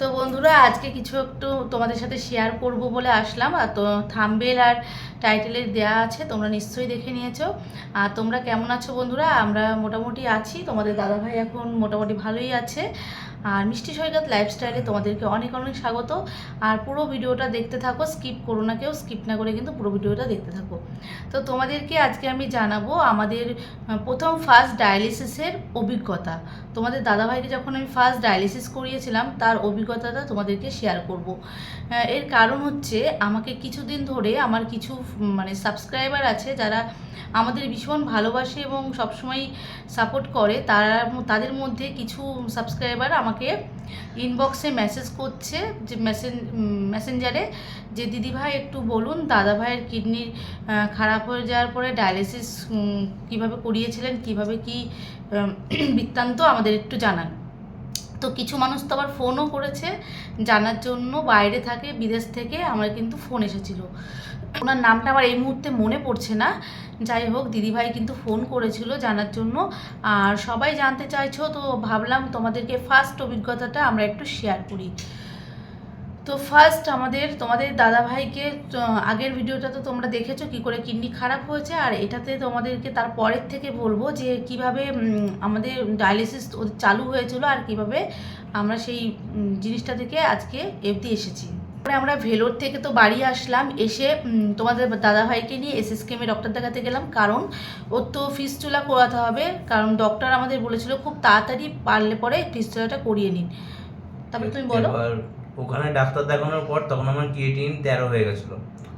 তো বন্ধুরা, আজকে কিছু একটু তোমাদের সাথে শেয়ার করব বলে আসলাম। আর তো থাম্বেল আর টাইটেলের দেয়া আছে, তোমরা নিশ্চয়ই দেখে নিয়েছো। আর তোমরা কেমন আছো বন্ধুরা? আমরা মোটামুটি আছি। তোমাদের দাদাভাই এখন মোটামুটি ভালোই আছে। আর মিষ্টি সৈকত লাইফস্টাইলে তোমাদেরকে অনেক অনেক স্বাগত। আর পুরো ভিডিওটা দেখতে থাকো স্কিপ করো না কেউ স্কিপ না করে কিন্তু পুরো ভিডিওটা দেখতে থাকো। তো তোমাদেরকে আজকে আমি জানাব আমাদের প্রথম ফার্স্ট ডায়ালিসিসের অভিজ্ঞতা। তোমাদের দাদাভাইকে যখন আমি ফার্স্ট ডায়ালিসিস করিয়েছিলাম, তার অভিজ্ঞতাটা তোমাদেরকে শেয়ার করব। এর কারণ হচ্ছে আমাকে কিছুদিন ধরে আমার কিছু মানে সাবস্ক্রাইবার আছে যারা আমাদের ভীষণ ভালোবাসে এবং সবসময় সাপোর্ট করে। তারা, তাদের মধ্যে কিছু সাবস্ক্রাইবার আমাকে ইনবক্সে মেসেজ করছে যে মেসেন মেসেঞ্জারে যে দিদিভাই একটু বলুন, দাদাভাইয়ের কিডনি খারাপ হয়ে যাওয়ার পরে ডায়ালিসিস কীভাবে করিয়েছিলেন, কীভাবে কি বৃত্তান্ত আমাদের একটু জানান। তো কিছু মানুষ তো আবার ফোনও করেছে, জানার জন্য বাইরে থাকে, বিদেশ থেকে, আমার কিন্তু ফোন এসেছিল। ওনার নামটা আমার এই মুহূর্তে মনে পড়ছে না। যাই হোক, দিদিভাই কিন্তু ফোন করেছিল জানার জন্য। আর সবাই জানতে চাইছো, তো ভাবলাম তোমাদেরকে ফার্স্ট অভিজ্ঞতাটা আমরা একটু শেয়ার করি। তো ফার্স্ট আমাদের, তোমাদের দাদাভাইকে আগের ভিডিওটা তো তোমরা দেখেছ, কি করে কিডনি খারাপ হয়েছে। আর এটাতে তোমাদেরকে তার পরের থেকে বলব যে, কীভাবে আমাদের ডায়ালিসিস চালু হয়েছিল আর কীভাবে আমরা সেই জিনিসটা থেকে আজকে এফডি এসেছি। তারপরে আমরা ভেলোর থেকে তো বাড়ি আসলাম, এসে তোমাদের দাদাভাইকে নিয়ে এসএসকেমে ডক্টর দেখাতে গেলাম। কারণ ওর তো ফিস্টুলা করাতে হবে, কারণ ডক্টর আমাদের বলেছিল খুব তাড়াতাড়ি পারলে পরে ফিস্টুলাটা করিয়ে নিন। তারপরে তুমি বলো। ওখানে ডাক্তার দেখানোর পর তখন আমার ক্রিয়েটিন তেরো হয়ে গেছিল।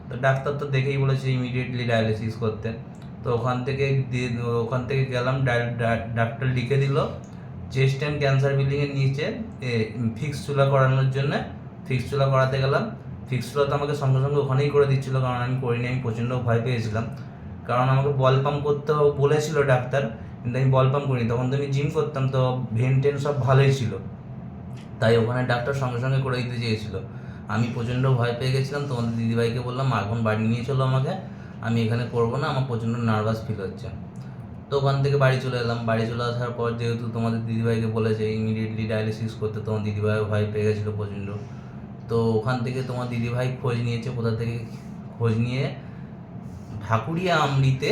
তো ডাক্তার তো দেখেই বলেছে ইমিডিয়েটলি ডায়ালিসিস করতে। তো ওখান থেকে ওখান থেকে গেলাম ডাক্তার লিখে দিল চেস্ট অ্যান্ড ক্যান্সার বিল্ডিংয়ের নিচে ফিক্স চুলা করানোর জন্য ফিক্স চুলা করাতে গেলাম। ফিক্স চুলা তো আমাকে সঙ্গে সঙ্গে ওখানেই করে দিচ্ছিল, কারণ আমি করিনি, আমি প্রচণ্ড ভয় পেয়েছিলাম। কারণ আমাকে বল পাম্প করতে বলেছিল ডাক্তার, কিন্তু আমি বল পাম্প করিনি। তখন তো আমি জিম করতাম, তো ভেন টেন সব ভালোই ছিল। তাই ওখানে ডাক্তার সঙ্গে সঙ্গে করে দিতে চেয়েছিল। আমি প্রচণ্ড ভয় পেয়ে গেছিলাম তোমাদের দিদিভাইকে বললাম এখন বাড়ি নিয়ে চলো আমাকে, আমি এখানে করব না, আমার প্রচণ্ড নার্ভাস ফিল হচ্ছে। তো ওখান থেকে বাড়ি চলে এলাম। বাড়ি চলে আসার পর যেহেতু তোমাদের দিদিভাইকে বলেছে ইমিডিয়েটলি ডায়ালিসিস করতে তোমার দিদিভাই ভয় পেয়ে গেছিল প্রচণ্ড। তো ওখান থেকে তোমার দিদিভাই খোঁজ নিয়েছে, কোথা থেকে খোঁজ নিয়ে ঢাকুরিয়া আমরিতে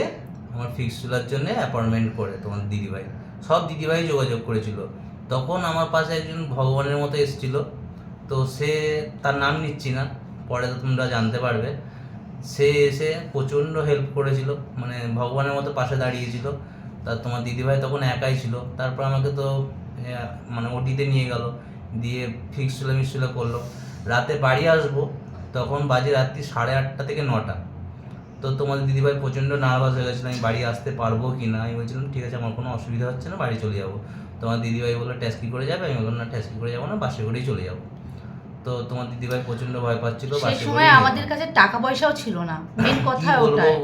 আমার ফিক্স চুলার জন্য অ্যাপয়েন্টমেন্ট করে তোমার দিদিভাই। সব দিদিভাই যোগাযোগ করেছিল। তখন আমার পাশে একজন ভগবানের মতো এসেছিল। তো সে তার নাম নিচ্ছি না, পরে তো তোমরা জানতে পারবে। সে এসে প্রচণ্ড হেল্প করেছিল মানে ভগবানের মতো পাশে দাঁড়িয়েছিল। তার তোমার দিদিভাই তখন একাই ছিল। তারপর আমাকে তো মানে ওটিতে নিয়ে গেল, দিয়ে ফিক্স চুলা মিক্সচুলা করল। রাতে বাড়ি আসব তখন বাজে রাত্রি সাড়ে আটটা থেকে নটা। তো তোমাদের দিদিভাই প্রচণ্ড নার্ভাস হয়ে গেছিল আমি বাড়ি আসতে পারব কি না? আমি বলছিলাম ঠিক আছে আমার কোনো অসুবিধা হচ্ছে না বাড়ি চলে যাব। তোমার দিদিভাই বলল ট্যাক্সি করে যাবে? আমি বললাম না ট্যাক্সি করে যাব না বাসে করেই চলে যাব। তো তোমার দিদিভাই প্রচণ্ড ভয় পাচ্ছিল সেই বাসে সময় আমাদের কাছে টাকা পয়সাও ছিল না। মেন কথা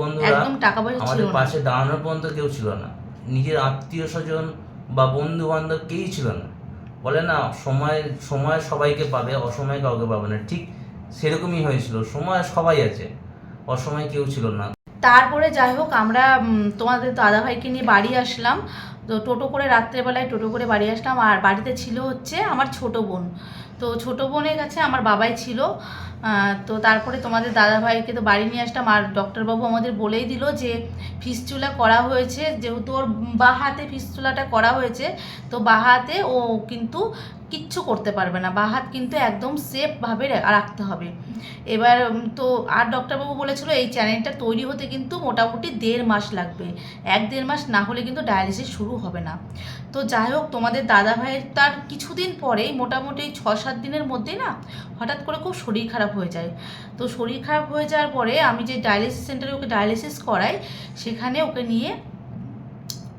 বন্ধুরা, একদম টাকা পয়সা ছিল আমাদের পাশে দাঁড়ানোর পর্যন্ত কেউ ছিল না। নিজের আত্মীয় স্বজন বা বন্ধু বান্ধব কেউই ছিল না। বলে না, সময় সময় সবাইকে পাবে, অসময় কাউকে পাবে না। ঠিক সেরকমই হয়েছিল। সময় সবাই আছে, অসময় কেউ ছিল না। তারপরে যাই হোক, আমরা তোমাদের দাদাভাইকে নিয়ে বাড়ি আসলাম। তো টোটো করে রাত্রেবেলায় টোটো করে বাড়ি আসলাম। আর বাড়িতে ছিল হচ্ছে আমার ছোট বোন। তো ছোট বোনের কাছে আমার বাবাই ছিল। তো তারপরে তোমাদের দাদাভাইকে তো বাড়ি নিয়ে আসলাম আর ডক্টরবাবু আমাদের বলেই দিল যে ফিস্টুলা করা হয়েছে, যেহেতু ওর বা হাতে ফিস্টুলাটা করা হয়েছে, তো বা হাতে ও কিন্তু কিচ্ছু করতে পারবে না, বা হাত কিন্তু একদম সেফভাবে রাখতে হবে। এবার তো আর ডক্টরবাবু বলেছিল এই চ্যানেলটা তৈরি হতে কিন্তু মোটামুটি দেড় মাস লাগবে, এক দেড় মাস না হলে কিন্তু ডায়ালিসিস শুরু হবে না। তো যাই হোক, তোমাদের দাদাভাইয়ের তার কিছুদিন পরেই, মোটামুটি ছ সাত দিনের মধ্যেই না, হঠাৎ করে খুব শরীর খারাপ হয়ে যায়। তো শরীর খারাপ হয়ে যাওয়ার পরে আমি যে ডায়ালিসিস সেন্টারে ওকে ডায়ালিসিস করাই, সেখানে ওকে নিয়ে,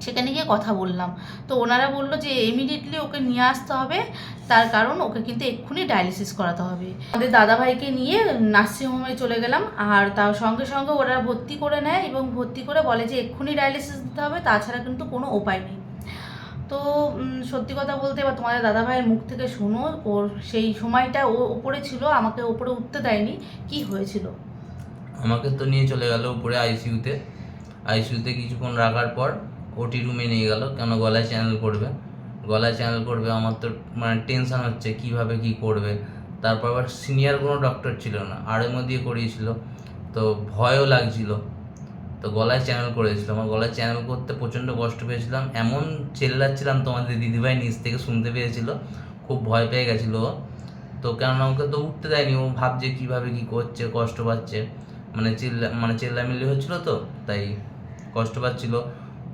সেখানে গিয়ে কথা বললাম। তো ওনারা বলল যে ইমিডিয়েটলি ওকে নিয়ে আসতে হবে। তার কারণ ওকে কিন্তু এক্ষুনি ডায়ালিসিস করাতে হবে। আমাদের দাদাভাইকে নিয়ে নার্সিংহোমে চলে গেলাম। আর তার সঙ্গে সঙ্গে ওরা ভর্তি করে নেয় এবং ভর্তি করে বলে যে, এক্ষুনি ডায়ালিসিস দিতে হবে। তাছাড়া কিন্তু কোনো উপায় নেই। তো সত্যি কথা বলতে এবার তোমাদের দাদাভাইয়ের মুখ থেকে শোনো, ওর সেই সময়টা ও ওপরে ছিল, আমাকে ওপরে উঠতে দেয়নি। কি হয়েছিল? আমাকে তো নিয়ে চলে গেল উপরে আইসিইউতে। আইসিইউতে কিছুক্ষণ রাখার পর ওটি রুমে নিয়ে গেল। কেন গলায় চ্যানেল করবে? গলায় চ্যানেল করবে, আমার তো মানে টেনশন হচ্ছে, কীভাবে কি করবে? তারপর আবার সিনিয়র কোনো ডক্টর ছিল না আরএমও দিয়ে করিয়েছিল। তো ভয়ও লাগছিল। তো গলায় চ্যানেল করেছিল আমার গলায় চ্যানেল করতে প্রচণ্ড কষ্ট পেয়েছিলাম। এমন চেল্লাচ্ছিলাম তোমাদের দিদিভাই নিচ থেকে শুনতে পেয়েছিল। খুব ভয় পেয়ে গেছিল। তো কেননা ওকে তো উঠতে দেয়নি। ও ভাবছে কীভাবে কী করছে, কষ্ট পাচ্ছে। মানে চিল্লা মানে চেল্লামিল্লি হচ্ছিল তো, তাই কষ্ট পাচ্ছিল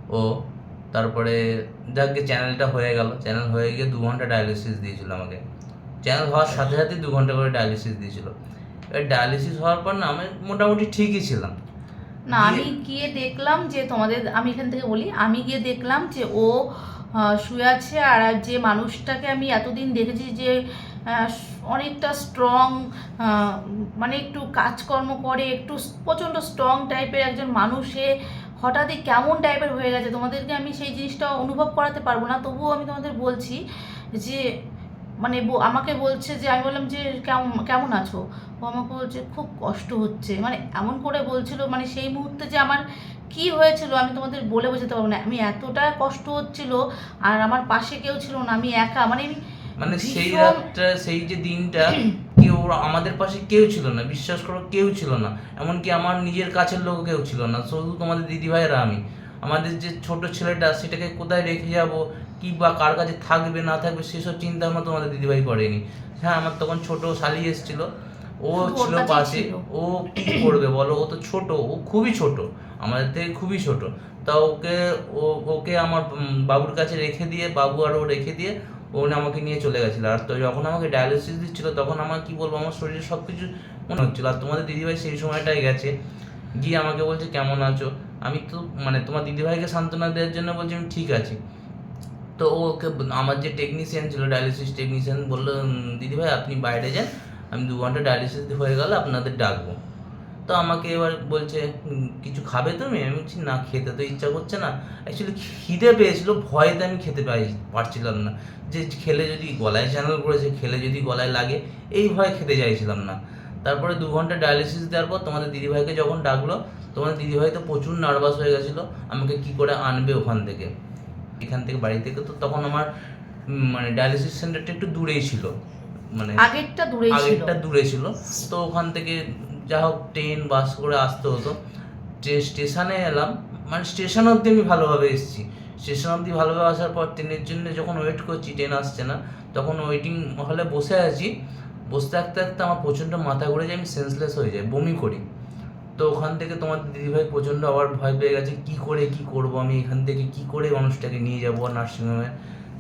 ও। তারপরে যাকে চ্যানেলটা হয়ে গেল। চ্যানেল হয়ে গিয়ে দু ঘণ্টা ডায়ালিসিস দিয়েছিল আমাকে। চ্যানেল হওয়ার সাথে সাথে দু ঘণ্টা করে ডায়ালিসিস দিয়েছিল। এবার ডায়ালিসিস হওয়ার পর না আমি মোটামুটি ঠিকই ছিলাম। না আমি গিয়ে দেখলাম যে তোমাদের আমি এখান থেকে বলি আমি গিয়ে দেখলাম যে ও শুয়ে আছে আর যে মানুষটাকে আমি এতদিন দেখেছি যে অনেকটা স্ট্রং মানে একটু কাজকর্ম করে একটু প্রচণ্ড স্ট্রং টাইপের একজন মানুষে হঠাৎই কেমন টাইপের হয়ে গেছে। তোমাদেরকে আমি সেই জিনিসটা অনুভব করাতে পারব না তবুও আমি তোমাদের বলছি যে মানে আমাকে বলছে যে আমি বললাম যে কেমন কেমন আছো? ও আমাকে বলছে খুব কষ্ট হচ্ছে। মানে এমন করে বলছিল মানে সেই মুহূর্তে যে আমার কি হয়েছিল আমি তোমাদের বলে বোঝাতে পারব না। আমি এতটা কষ্ট হচ্ছিল আর আমার পাশে কেউ ছিল না আমি একা। মানে আমি মানে সেই রাতটা সেই যে দিনটা কেউ আমাদের পাশে কেউ ছিল না বিশ্বাস করো কেউ ছিল না। এমনকি আমার নিজের কাছের লোক কেউ ছিল না। শুধু তোমাদের দিদিভাইয়েরা আমি। আমাদের যে ছোট ছেলেটা সেটাকে কোথায় রেখে যাব? কি বা কার কাছে থাকবে না থাকবে সেসব চিন্তা ভাবনা তোমাদের দিদিভাই করেনি। হ্যাঁ আমার তখন ছোট শালি এসেছিল। ও ছিল পাশে। ও কি করবে বলো? ও তো ছোট ও খুবই ছোট। আমাদের থেকে খুবই ছোট। তা ওকে ও ওকে আমার বাবুর কাছে রেখে দিয়ে বাবু আর ও রেখে দিয়ে ও আমাকে নিয়ে চলে গেছিল। আর তো যখন আমাকে ডায়ালিসিস দিচ্ছিল তখন আমার কি বলব? আমার শরীরে সব কিছু মনে হচ্ছিল। আর তোমাদের দিদিভাই সেই সময়টাই গেছে। গিয়ে আমাকে বলছে কেমন আছো? আমি তো মানে তোমার দিদিভাইকে সান্ত্বনা দেওয়ার জন্য বলছি আমি ঠিক আছি। তো ওকে আমার যে টেকনিশিয়ান ছিল ডায়ালিসিস টেকনিশিয়ান বলল দিদিভাই আপনি বাইরে যান, আমি দু ঘণ্টা ডায়ালিসিস হয়ে গেলে আপনাদের ডাকবো। তো আমাকে এবার বলছে কিছু খাবে তুমি? আমি বলছি, না, খেতে তো ইচ্ছা করছে না। অ্যাকচুয়ালি খিদে পেয়েছিল, ভয়েতে আমি খেতে পাই, পারছিলাম না। যে খেলে যদি গলায় চ্যানেল করেছে, খেলে যদি গলায় লাগে, এই ভয় খেতে চাইছিলাম না। তারপরে দু ঘণ্টা ডায়ালিসিস দেওয়ার পর তোমাদের দিদিভাইকে যখন ডাকলো তোমাদের দিদিভাই তো প্রচুর নার্ভাস হয়ে গেছিল আমাকে কি করে আনবে ওখান থেকে? এখান থেকে বাড়ি থেকে তো তখন আমার মানে ডায়ালিসিস সেন্টারটা একটু দূরেই ছিল। মানে আগেরটা দূরেই আগেরটা দূরে ছিল। তো ওখান থেকে যা হোক ট্রেন বাস করে আসতে হতো। যে স্টেশনে এলাম মানে স্টেশন অবধি আমি ভালোভাবে এসেছি। স্টেশন অবধি ভালোভাবে আসার পর ট্রেনের জন্য যখন ওয়েট করছি ট্রেন আসছে না তখন ওয়েটিং হলে বসে আছি। বসে থাকতে থাকতে আমার প্রচণ্ড মাথা ঘুরে যায় আমি সেন্সলেস হয়ে যাই বমি করি। তো ওখান থেকে তোমার দিদিভাই প্রচণ্ড আবার ভয় পেয়ে গেছে কি করে কি করব আমি? এখান থেকে কি করে মানুষটাকে নিয়ে যাব নার্সিংহোমে?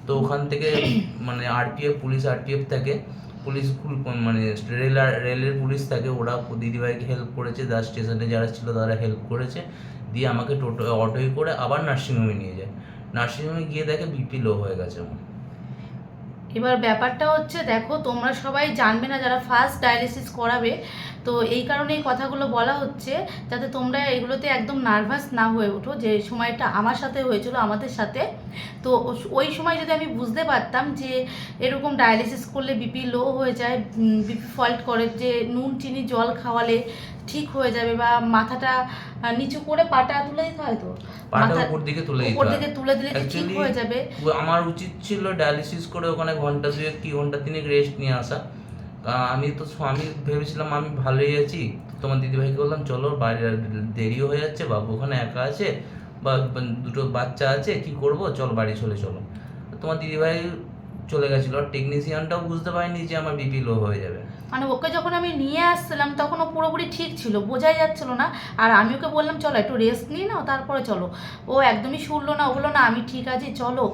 তো ওখান থেকে মানে আরপিএফ পুলিশ আরপিএফ থাকে। পুলিশ মানে রেল রেলের পুলিশ থাকে। ওরা দিদিভাইকে হেল্প করেছে। যার স্টেশনে যারা ছিল তারা হেল্প করেছে। দিয়ে আমাকে টোটো অটোয় করে আবার নার্সিংহোমে নিয়ে যায়। নার্সিংহোমে গিয়ে দেখে বিপি লো হয়ে গেছে আমার। এবার ব্যাপারটা হচ্ছে, দেখো, তোমরা সবাই জানবে না যারা ফার্স্ট ডায়ালিসিস করাবে, তো এই কারণে এই কথাগুলো বলা হচ্ছে, যাতে তোমরা এগুলোতে একদম নার্ভাস না হয়ে ওঠো। যে সময়টা আমার সাথে হয়েছিল, আমাদের সাথে। তো ওই সময় যদি আমি বুঝতে পারতাম যে এরকম ডায়ালিসিস করলে বিপি লো হয়ে যায় বিপি ফল্ট করে, যে নুন, চিনি, জল খাওয়ালে ঠিক হয়ে যাবে বা মাথাটা নিচু করে পাটা তুলে দিতে হয় তো? পাটা উপর দিকে তুলে দিতে উপর দিকে তুলে দিলে ঠিক হয়ে যাবে। আমার উচিত ছিল ডায়ালিসিস করে ওখানে ঘণ্টা দুয়েক কি ঘণ্টা তিনেক রেস্ট নিয়ে আসা। আমি তো আমি ভেবেছিলাম আমি ভালোই আছি। তোমার দিদিভাইকে বললাম চলো বাইরে দেরিও হয়ে যাচ্ছে বাবু ওখানে একা আছে বা বা দুটো বাচ্চা আছে কি করব? চল বাড়ি চলে চলো। তোমার দিদিভাই চলে গেছিল। আর টেকনিশিয়ানটাও বুঝতে পারিনি যে আমার বিপি লো হয়ে যাবে। মানে ওকে যখন আমি নিয়ে আসছিলাম তখন ও পুরোপুরি ঠিক ছিল, বোঝাই যাচ্ছিল না। আর আমি ওকে বললাম, চলো একটু রেস্ট নিয়ে নাও, তারপরে চলো। ও একদমই শুনলো না, ও বলল, না, আমি ঠিক আছি, চলো।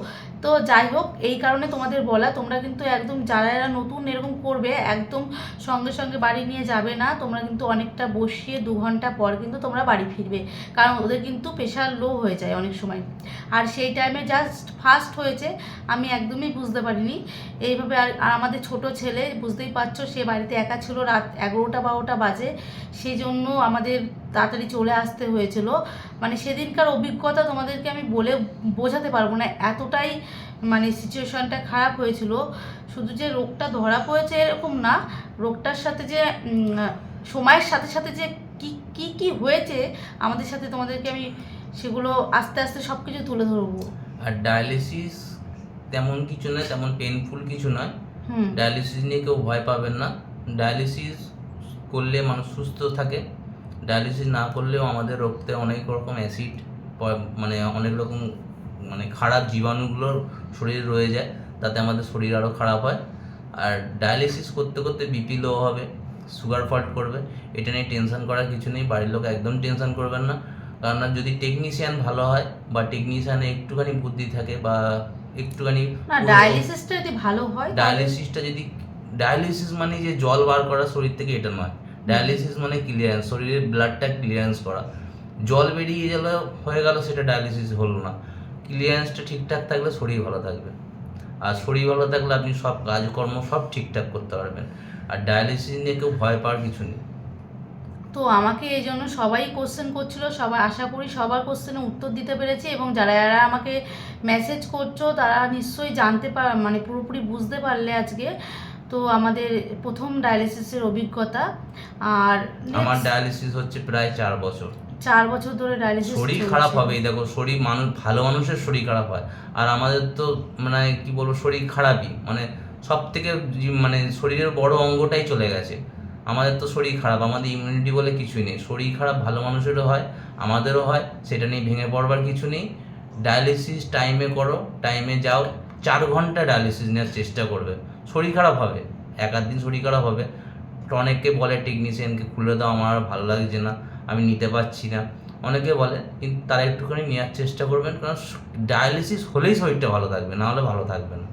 তো যাই হোক, এই কারণে তোমাদের বলা, তোমরা কিন্তু একদম যারা যারা নতুন এরকম করবে, একদম সঙ্গে সঙ্গে বাড়ি নিয়ে যাবে না, তোমরা কিন্তু অনেকটা বসিয়ে দু ঘণ্টা পর কিন্তু তোমরা বাড়ি ফিরবে, কারণ ওদের কিন্তু প্রেশার লো হয়ে যায় অনেক সময়। আর সেই টাইমে জাস্ট ফার্স্ট হয়েছে, আমি একদমই বুঝতে পারিনি। এইভাবে আর আমাদের ছোট ছেলে, বুঝতেই পারছ, সে বাড়িতে একা ছিল রাত এগারোটা বারোটা বাজে, সেই জন্য আমাদের তাড়াতাড়ি চলে আসতে হয়েছিল। মানে সেদিনকার অভিজ্ঞতা তোমাদেরকে আমি বলে বোঝাতে পারব না এতটাই মানে সিচুয়েশনটা খারাপ হয়েছিল। শুধু যে রোগটা ধরা পড়েছে এরকম না রোগটার সাথে যে সময়ের সাথে সাথে যে কি কি কি হয়েছে আমাদের সাথে তোমাদেরকে আমি সেগুলো আস্তে আস্তে সব কিছু তুলে ধরবো। আর ডায়ালিসিস তেমন কিছু নয় তেমন পেনফুল কিছু নয়। হুম। ডায়ালিসিস নিয়ে কেউ ভয় পাবেন না। ডায়ালিসিস করলে মানুষ সুস্থ থাকে। ডায়ালিসিস না করলেও আমাদের রক্তে অনেক রকম অ্যাসিড মানে অনেক রকম মানে খারাপ জীবাণুগুলো শরীরে রয়ে যায় তাতে আমাদের শরীর আরও খারাপ হয়। আর ডায়ালিসিস করতে করতে বিপি লো হবে সুগার ফল্ট করবে এটা নিয়ে টেনশন করার কিছু নেই বাড়ির লোক একদম টেনশন করবেন না। কারণ যদি টেকনিশিয়ান ভালো হয় বা টেকনিশিয়ানে একটুখানি বুদ্ধি থাকে বা একটুখানি ডায়ালিসিসটা যদি ভালো হয় ডায়ালিসিসটা যদি ডায়ালিসিস মানে যে জল বার করা শরীর থেকে এটা নয়। ডায়ালিসিস মানে ক্লিয়ারেন্স শরীরের ব্লাডটা ক্লিয়ারেন্স করা। জল বেরিয়ে গেল হয়ে গেল, সেটা ডায়ালিসিস হলো না। ক্লিয়ারেন্সটা ঠিকঠাক থাকলে শরীর ভালো থাকবে। আর শরীর ভালো থাকলে আপনি সব কাজকর্ম সব ঠিকঠাক করতে পারবেন। আর ডায়ালিসিস নিয়ে কেউ ভয় পাওয়ার কিছু নেই। তো আমাকে এই জন্য সবাই কোশ্চেন করছিল, সবাই আশা করি সবার কোশ্চেনে উত্তর দিতে পেরেছি এবং যারা যারা আমাকে মেসেজ করছ, তারা নিশ্চয়ই জানতে পার মানে পুরোপুরি বুঝতে পারলে আজকে। তো আমাদের প্রথম ডায়ালিসিসের অভিজ্ঞতা আর আমার ডায়ালিসিস হচ্ছে প্রায় চার বছর। চার বছর ধরে ডায়ালিসিস শরীর খারাপ হবেই দেখো শরীর মানুষ ভালো মানুষের শরীর খারাপ হয়। আর আমাদের তো মানে কি বলব শরীর খারাপই। মানে সব থেকে মানে শরীরের বড় অঙ্গটাই চলে গেছে। আমাদের তো শরীর খারাপ আমাদের ইমিউনিটি বলে কিছুই নেই। শরীর খারাপ ভালো মানুষেরও হয় আমাদেরও হয় সেটা নিয়ে ভেঙে পড়বার কিছু নেই। ডায়ালিসিস টাইমে করো টাইমে যাও চার ঘণ্টা ডায়ালিসিস নেওয়ার চেষ্টা করবে। শরীর খারাপ হবে এক আধ দিন শরীর খারাপ হবে। অনেককে অনেকে বলে টেকনিশিয়ানকে খুলে দাও, আমার আর ভালো লাগছে না, আমি নিতে পারছি না। অনেকে বলে, কিন্তু তারা একটুখানি নেওয়ার চেষ্টা করবেন, কারণ ডায়ালিসিস হলেই শরীরটা ভালো থাকবে, না হলে ভালো থাকবে না।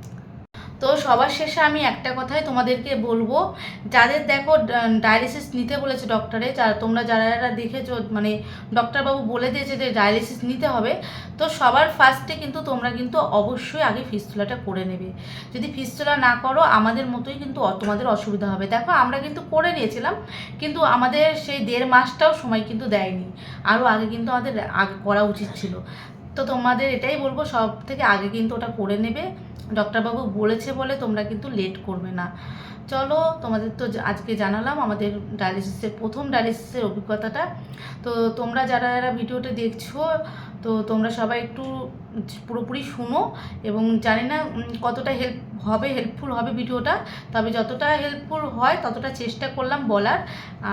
তো সবার শেষে আমি একটা কথাই তোমাদেরকে বলব। যাদের দেখো ডায়ালিসিস নিতে বলেছে ডক্টরে যারা তোমরা যারা যারা দেখেছ মানে ডক্টরবাবু বলে দিয়েছে যে ডায়ালিসিস নিতে হবে, তো সবার ফার্স্টে কিন্তু তোমরা কিন্তু অবশ্যই আগে ফিস্তুলাটা করে নেবে। যদি ফিস্তুলা না করো, আমাদের মতোই কিন্তু তোমাদের অসুবিধা হবে। দেখো, আমরা কিন্তু করে নিয়েছিলাম, কিন্তু আমাদের সেই দেড় মাসটাও সময় কিন্তু দেয়নি। আরও আগে কিন্তু আমাদের আগে করা উচিত ছিল। তো তোমাদের এটাই বলব সব থেকে আগে কিন্তু ওটা করে নেবে। ডক্টরবাবু বলেছে বলে তোমরা কিন্তু লেট করবে না। চলো, তোমাদের তো আজকে জানালাম আমাদের ডায়ালিসিসের প্রথম ডায়ালিসিসের অভিজ্ঞতাটা। তো তোমরা যারা যারা ভিডিওটা দেখছ, তো তোমরা সবাই একটু পুরোপুরি শুনো এবং জানি না কতটা হেল্প হবে হেল্পফুল হবে ভিডিওটা। তবে যতটা হেল্পফুল হয়, ততটা চেষ্টা করলাম বলার।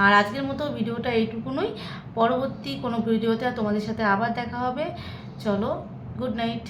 আর আজকের মতো ভিডিওটা এইটুকুনই। পরবর্তী কোনো ভিডিওতে তোমাদের সাথে আবার দেখা হবে। চলো গুড নাইট